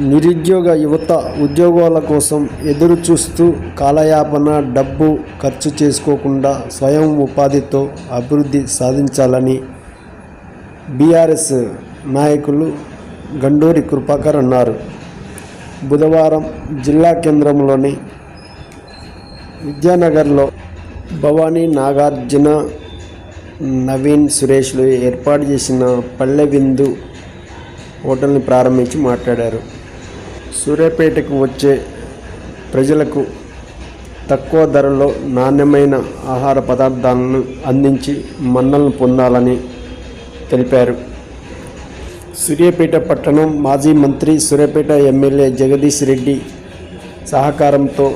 నిరుద్యోగ యువత ఉద్యోగాల కోసం ఎదురు చూస్తూ కాలయాపన డబ్బు ఖర్చు చేసుకోకుండా స్వయం ఉపాధితో అభివృద్ధి సాధించాలని బీఆర్ఎస్ నాయకులు గండూరి కృపాకర్ అన్నారు. బుధవారం జిల్లా కేంద్రంలోని విద్యానగర్లో భవానీ నాగార్జున నవీన్ సురేష్లు ఏర్పాటు చేసిన పల్లె విందు హోటల్ని ప్రారంభించి మాట్లాడారు. సూర్యాపేటకు వచ్చే ప్రజలకు తక్కువ ధరలో నాణ్యమైన ఆహార పదార్థాలను అందించి మన్నలను పొందాలని తెలిపారు. సూర్యాపేట పట్టణం మాజీ మంత్రి సూర్యాపేట ఎమ్మెల్యే జగదీష్ రెడ్డి సహకారంతో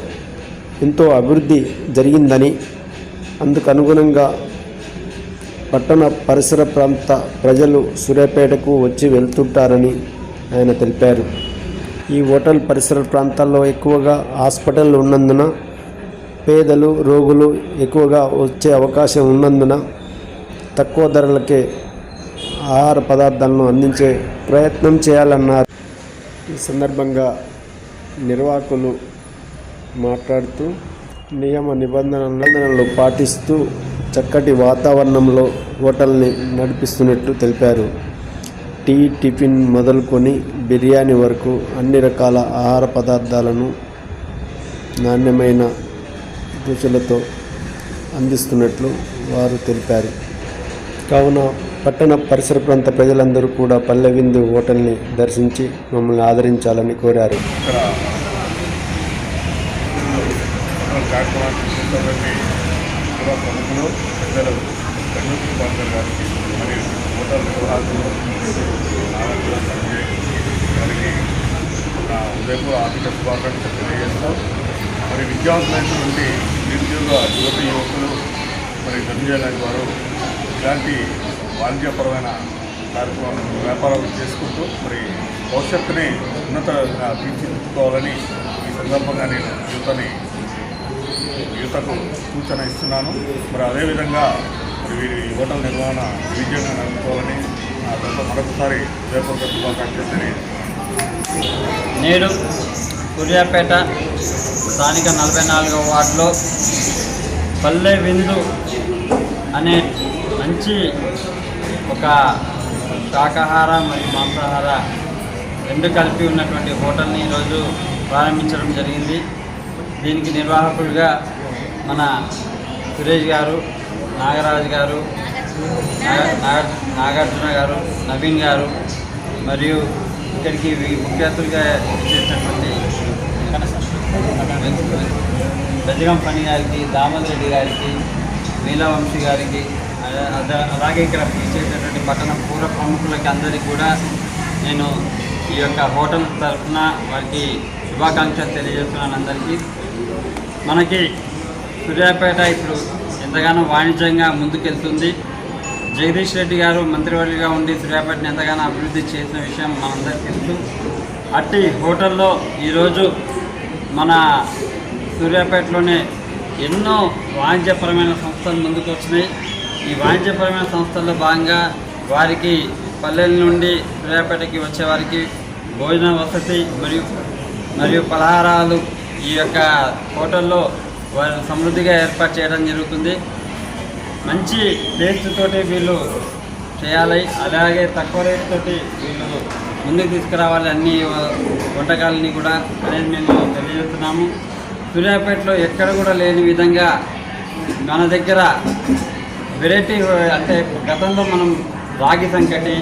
ఎంతో అభివృద్ధి జరిగిందని అందుకు అనుగుణంగా పట్టణ పరిసర ప్రాంత ప్రజలు సూర్యాపేటకు వచ్చి వెళ్తుంటారని ఆయన తెలిపారు. ఈ హోటల్ పరిసర ప్రాంతాల్లో ఎక్కువగా హాస్పిటల్ ఉన్నందున పేదలు రోగులు ఎక్కువగా వచ్చే అవకాశం ఉన్నందున తక్కువ ధరలకే ఆహార పదార్థాలను అందించే ప్రయత్నం చేయాలన్నారు. ఈ సందర్భంగా నిర్వాహకులు మాట్లాడుతూ నియమ నిబంధనలు పాటిస్తూ చక్కటి వాతావరణంలో హోటల్ని నడిపిస్తున్నట్లు తెలిపారు. టీ టిఫిన్ మొదలుకొని బిర్యానీ వరకు అన్ని రకాల ఆహార పదార్థాలను నాణ్యమైన రుచులతో అందిస్తున్నట్లు వారు తెలిపారు. కావున పట్టణ పరిసర ప్రాంత ప్రజలందరూ కూడా పల్లె విందు హోటల్ని దర్శించి మమ్మల్ని ఆదరించాలని కోరారు. పెద్దలు గారికి మరియు హోటల్ నా ఆర్థిక శుభాకాంక్షలు తెలియజేస్తాం మరి విద్యావంతులైనటువంటి నిరుద్యోగ యువత యువకులు మరి ధనంజయ వారు ఇలాంటి వాణిజ్యపరమైన కార్యక్రమాలు వ్యాపారాలు చేసుకుంటూ మరి భవిష్యత్తుని ఉన్నత తీర్చిదిద్దుకోవాలని ఈ సందర్భంగా నేను యువతని యువతకు సూచన ఇస్తున్నాను. మరి అదేవిధంగా వీరి హోటల్ నిర్వహణ విజయంగా నడుపుకోవాలని మరొకసారి హృదయపూర్వక శుభాకాంక్షలు నేడు సూర్యాపేట స్థానిక నలభై నాలుగవ వార్డులో పల్లె విందు అనే మంచి ఒక శాకాహార మరియు మాంసాహార రెండు కలిపి ఉన్నటువంటి హోటల్ని ఈరోజు ప్రారంభించడం జరిగింది. దీనికి నిర్వాహకుడిగా మన సురేష్ గారు నాగరాజు గారు నాగార్జున గారు నవీన్ గారు మరియు ఇక్కడికి ముఖ్య అతిథులుగా చేసినటువంటి రజగం పని గారికి దామోదర్ రెడ్డి గారికి నీలవంశీ గారికి అద- అలాగే ఇక్కడ చేసేటటువంటి పట్టణ పూర్వ ప్రముఖులకి అందరికీ కూడా నేను ఈ యొక్క హోటల్ తరఫున వారికి శుభాకాంక్షలు తెలియజేస్తున్నాను అందరికీ. మనకి సూర్యాపేట ఇప్పుడు ఎంతగానో వాణిజ్యంగా ముందుకెళ్తుంది. జగదీష్ రెడ్డి గారు మంత్రివర్యులుగా ఉండి సూర్యాపేటని ఎంతగానో అభివృద్ధి చేసిన విషయం మనందరికీ తెలుసు. అట్టి హోటల్లో ఈరోజు మన సూర్యాపేటలోనే ఎన్నో వాణిజ్యపరమైన సంస్థలు ముందుకు వచ్చినాయి ఈ వాణిజ్యపరమైన సంస్థల్లో భాగంగా వారికి పల్లెల నుండి సూర్యాపేటకి వచ్చేవారికి భోజన వసతి మరియు మరియు పలహారాలు ఈ యొక్క హోటల్లో వారు సమృద్ధిగా ఏర్పాటు చేయడం జరుగుతుంది. మంచి టేస్ట్తోటి వీళ్ళు చేయాలి. అలాగే తక్కువ రేటుతోటి వీళ్ళు ముందుకు తీసుకురావాలి అన్ని వంటకాలని కూడా అనేది మేము తెలియజేస్తున్నాము. సూర్యాపేటలో ఎక్కడ కూడా లేని విధంగా మన దగ్గర వెరైటీ అంటే గతంలో మనం రాగి సంకటి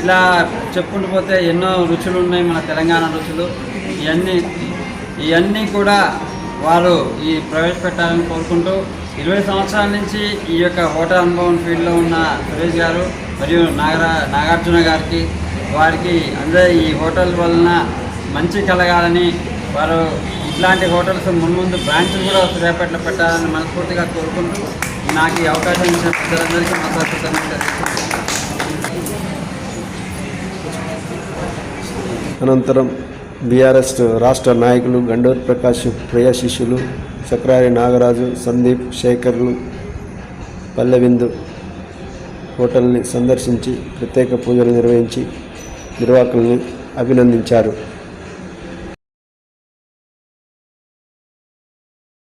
ఇలా చెప్పుకుంటూ పోతే ఎన్నో రుచులు ఉన్నాయి మన తెలంగాణ రుచులు. ఇవన్నీ ఇవన్నీ కూడా వారు ఈ ప్రవేశపెట్టాలని కోరుకుంటూ ఇరవై సంవత్సరాల నుంచి ఈ యొక్క హోటల్ అనుభవం ఫీల్డ్లో ఉన్న సురేష్ గారు మరియు నాగరా నాగార్జున గారికి వారికి అందరూ ఈ హోటల్ వలన మంచి కలగాలని వారు ఇట్లాంటి హోటల్స్ మున్ముందు బ్రాంచ్లు కూడా రేపట్లో పెట్టాలని మనస్ఫూర్తిగా కోరుకుంటూ నాకు ఈ అవకాశం ఇచ్చిన పెద్దలందరికీ మా అనంతరం బీఆర్ఎస్ రాష్ట్ర నాయకులు గండూరు ప్రకాష్ ప్రియ శిష్యులు చక్రారి నాగరాజు సందీప్ శేఖర్లు పల్లెవిందు హోటల్ని సందర్శించి ప్రత్యేక పూజలు నిర్వహించి నిర్వాహకుల్ని అభినందించారు.